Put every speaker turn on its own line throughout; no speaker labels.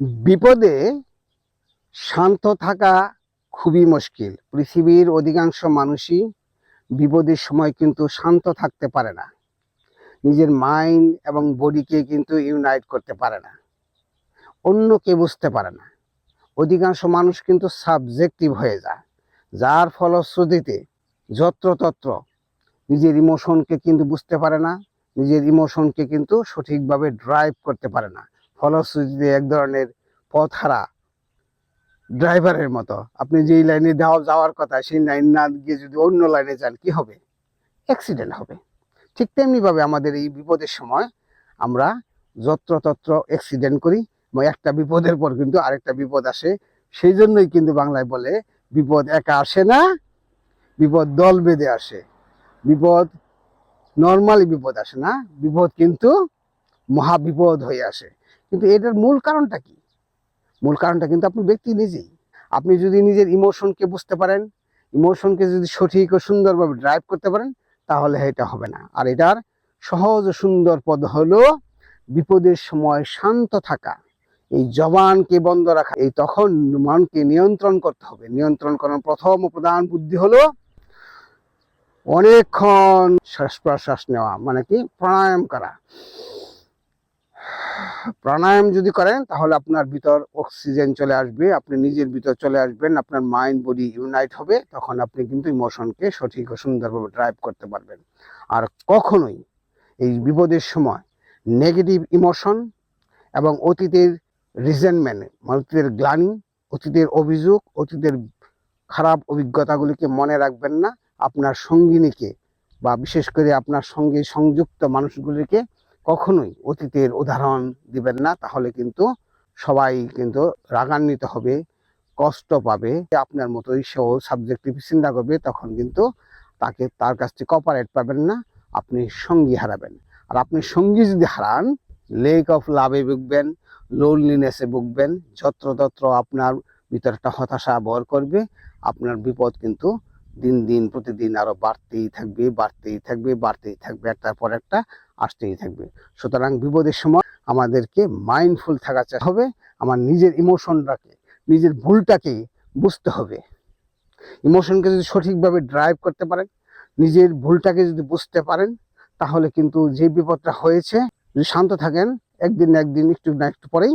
বিপদে শান্ত থাকা খুবই মুশকিল। পৃথিবীর অধিকাংশ মানুষই বিপদের সময় কিন্তু শান্ত থাকতে পারে না। নিজের মাইন্ড এবং বডিকে কিন্তু ইউনাইট করতে পারে না। অন্যকে বুঝতে পারে না। অধিকাংশ মানুষ কিন্তু সাবজেক্টিভ হয়ে যায়, যার ফলশ্রুতিতে যত্রতত্র নিজের ইমোশনকে কিন্তু বুঝতে পারে না, নিজের ইমোশনকে কিন্তু সঠিকভাবে ড্রাইভ করতে পারে না। ফলশ্রুতিতে এক ধরনের পথ হারা ড্রাইভারের মতো। আপনি যেই লাইনে যাওয়া যাওয়ার কথা, সেই লাইন না গিয়ে যদি অন্য লাইনে যান, কি হবে? অ্যাক্সিডেন্ট হবে। ঠিক তেমনিভাবে আমাদের এই বিপদের সময় আমরা যত্রতত্র অ্যাক্সিডেন্ট করি একটা বিপদের পর কিন্তু আরেকটা বিপদ আসে। সেই জন্যই কিন্তু বাংলায় বলে, বিপদ একা আসে না, বিপদ দল বেঁধে আসে। বিপদ নর্মালি বিপদ আসে না, বিপদ কিন্তু মহা বিপদ হয়ে আসে। কিন্তু এটার মূল কারণটা কি? মূল কারণটা কিন্তু আপনি ব্যক্তি নিজেই। আপনি যদি নিজের ইমোশনকে বুঝতে পারেন ইমোশনকে যদি সঠিক ও সুন্দরভাবে ড্রাইভ করতে পারেন, তাহলে এটা হবে না। আর এটার সহজ ও সুন্দর পদ হলো বিপদের সময় শান্ত থাকা। এই জবানকে বন্ধ রাখা। এই তখন মনকে নিয়ন্ত্রণ করতে হবে। নিয়ন্ত্রণ করার প্রথম ও প্রধান বুদ্ধি হলো অনেকক্ষণ শ্বাস প্রশ্বাস নেওয়া মানে কি? প্রাণায়াম করা। প্রাণায়াম যদি করেন, তাহলে আপনার ভিতর অক্সিজেন চলে আসবে, আপনি নিজের ভিতর চলে আসবেন, আপনার মাইন্ড বডি ইউনাইট হবে, তখন আপনি কিন্তু ইমোশনকে সঠিক ও সুন্দরভাবে ড্রাইভ করতে পারবেন। আর কখনোই এই বিপদের সময় নেগেটিভ ইমোশন এবং অতীতের রিজেনমেন্ট অতীতের গ্লানি, অতীতের অভিযোগ, অতীতের খারাপ অভিজ্ঞতাগুলিকে মনে রাখবেন না। আপনার সঙ্গিনীকে বা বিশেষ করে আপনার সঙ্গে সংযুক্ত মানুষগুলিকে কখনোই অতীতের উদাহরণ দিবেন না, তাহলে কিন্তু সবাই কিন্তু রাগান্বিত হবে, কষ্ট পাবে, আপনার মতোই সেও সাবজেক্টিভ চিন্তা করবে, তখন কিন্তু তাকে তার কাছ থেকে কপারেট পাবেন না, আপনি সঙ্গী হারাবেন। আর আপনি সঙ্গী যদি হারান লেক অফ লাভে ভুগবেন লোনলিনেসে ভুগবেন, যত্রতত্র আপনার ভিতরে একটা হতাশা বর করবে, আপনার বিপদ কিন্তু দিন দিন, প্রতিদিন আরও বাড়তেই থাকবে বাড়তেই থাকবে বাড়তেই থাকবে, একটার পর একটা আসতেই থাকবে। সুতরাং বিপদের সময় আমাদেরকে মাইন্ডফুল থাকা হবে। আমার নিজের ইমোশনটাকে নিজের ভুলটাকে বুঝতে হবে। ইমোশনকে যদি সঠিকভাবে ড্রাইভ করতে পারেন, নিজের ভুলটাকে যদি বুঝতে পারেন, তাহলে কিন্তু যে বিপদটা হয়েছে, যদি শান্ত থাকেন, একদিন না একদিন, একটু না একটু পরেই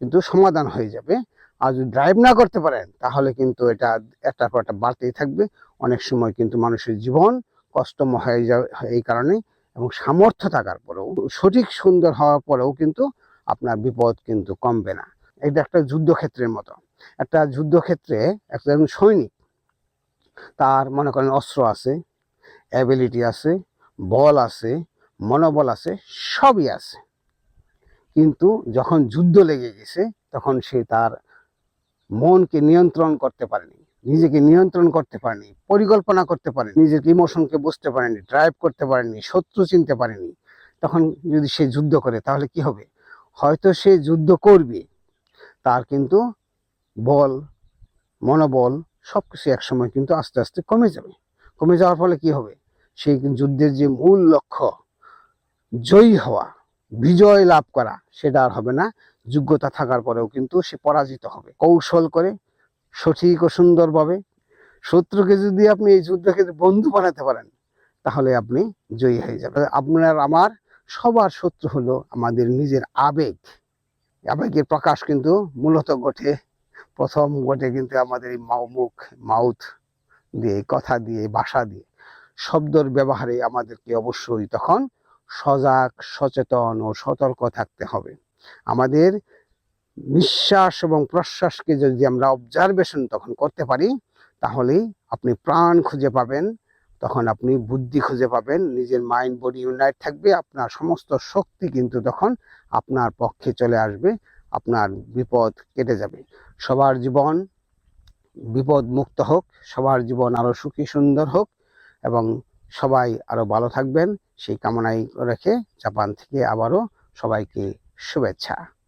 কিন্তু সমাধান হয়ে যাবে। আর যদি ড্রাইভ না করতে পারেন, তাহলে কিন্তু এটা একটা পর একটা বাড়তেই থাকবে। অনেক সময় কিন্তু মানুষের জীবন কষ্টময় হয়ে যাবে, এই কারণে এবং সামর্থ্য থাকার পরেও, সঠিক সুন্দর হওয়ার পরেও কিন্তু আপনার বিপদ কিন্তু কমবে না। এটা একটা যুদ্ধক্ষেত্রের মতো। একটা যুদ্ধক্ষেত্রে একজন সৈনিক, তার মনে করেন অস্ত্র আছে অ্যাবিলিটি আছে, বল আছে, মনোবল আছে, সবই আছে। কিন্তু যখন যুদ্ধ লেগে গেছে, তখন সে তার মনকে নিয়ন্ত্রণ করতে পারেনি। নিজেকে নিয়ন্ত্রণ করতে পারেনি, পরিকল্পনা করতে পারেনি, নিজের ইমোশনকে বুঝতে পারেনি ড্রাইভ করতে পারেনি, শত্রু চিনতে পারেনি, তখন যদি সে যুদ্ধ করে তাহলে কি হবে? হয়তো সে যুদ্ধ করবে, তার কিন্তু বল, মনোবল সব কিছু একসময় কিন্তু আস্তে আস্তে কমে যাবে। কমে যাওয়ার ফলে কি হবে? সেই যুদ্ধের যে মূল লক্ষ্য, জয়ী হওয়া, বিজয় লাভ করা, সেটা আর হবে না। যোগ্যতা থাকার পরেও কিন্তু সে পরাজিত হবে। কৌশল করে সঠিক ও সুন্দরভাবে। শত্রুকে যদি আপনি এই যুদ্ধকে বন্ধু বানাতে পারেন, তাহলে আপনি জয়ী হয়ে যাবেন। আপনার, আমার সবার শত্রু হলো আমাদের নিজের আবেগ। আবেগের প্রকাশ কিন্তু মূলত ঘটে, প্রথম ঘটে কিন্তু আমাদের এই মাউ- মুখ, মাউথ দিয়ে, কথা দিয়ে, ভাষা দিয়ে। শব্দর ব্যবহারে আমাদেরকে অবশ্যই তখন সজাগ, সচেতন ও সতর্ক থাকতে হবে। আমাদের নিঃশ্বাস এবং প্রশ্বাসকে যদি আমরা অবজারভেশন তখন করতে পারি, তাহলেই আপনি প্রাণ খুঁজে পাবেন, তখন আপনি বুদ্ধি খুঁজে পাবেন, নিজের মাইন্ড বডি ইউনাইট থাকবে, আপনার সমস্ত শক্তি কিন্তু তখন আপনার পক্ষে চলে আসবে, আপনার বিপদ কেটে যাবে। সবার জীবন বিপদ মুক্ত হোক, সবার জীবন আরও সুখী, সুন্দর হোক এবং সবাই আরও ভালো থাকবেন। সেই কামনাই রেখে জাপান থেকে আবারও সবাইকে শুভেচ্ছা।